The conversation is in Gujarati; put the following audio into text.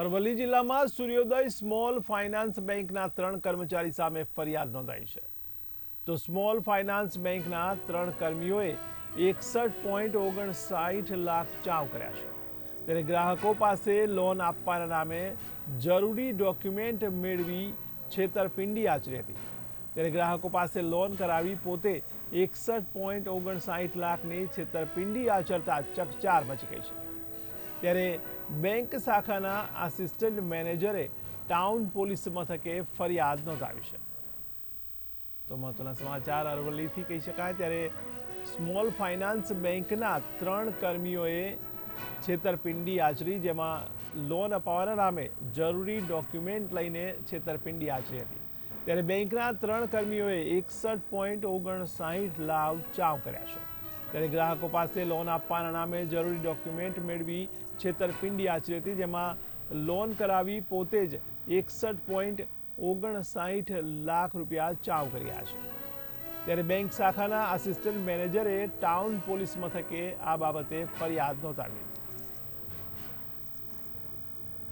અરવલ્લી જિલ્લામાં સૂર્યોદય સ્મોલ ફાઇનાન્સ બેંકના ત્રણ કર્મચારી સામે ફરિયાદ નોંધાઈ છે. તો સ્મોલ ફાઇનાન્સ બેંકના ત્રણ કર્મીઓએ એકસઠ પોઈન્ટ ઓગણસાઠ લાખ ચાવ કર્યા છે. ત્યારે ગ્રાહકો પાસે લોન આપવાના નામે જરૂરી ડોક્યુમેન્ટ મેળવી છેતરપિંડી આચરી હતી. ત્યારે ગ્રાહકો પાસે લોન કરાવી પોતે એકસઠ પોઈન્ટ ઓગણસાઠ લાખની છેતરપિંડી આચરતા ચકચાર મચી ગઈ છે. ત્યારે બેંક શાખાના આસિસ્ટન્ટ મેનેજરે ટાઉન પોલીસ મથકે ફરિયાદ નોંધાવી છે. તો મહત્વના સમાચાર અરવલ્લીથી કહી શકાય, ત્યારે સ્મોલ ફાઇનાન્સ બેંકના ત્રણ કર્મીઓએ છેતરપિંડી આચરી, જેમાં લોન અપાવવાના નામે જરૂરી ડોક્યુમેન્ટ લઈને છેતરપિંડી આચરી હતી. ત્યારે બેંકના ત્રણ કર્મીઓએ એકસઠ પોઈન્ટ ઓગણસાઠ લાખ ચાવ કર્યા છે. ત્યારે ગ્રાહકો પાસે લોન આપવાના નામે જરૂરી ડોક્યુમેન્ટ મેળવી છેતરપિંડી આચરી હતી, જેમાં લોન કરાવી પોતે જ એકસઠ પોઈન્ટ ઓગણસાઠ લાખ રૂપિયા ચાવ કર્યા છે. ત્યારે બેંક શાખાના આસિસ્ટન્ટ મેનેજરે ટાઉન પોલીસ મથકે આ બાબતે ફરિયાદ નોંધાવી.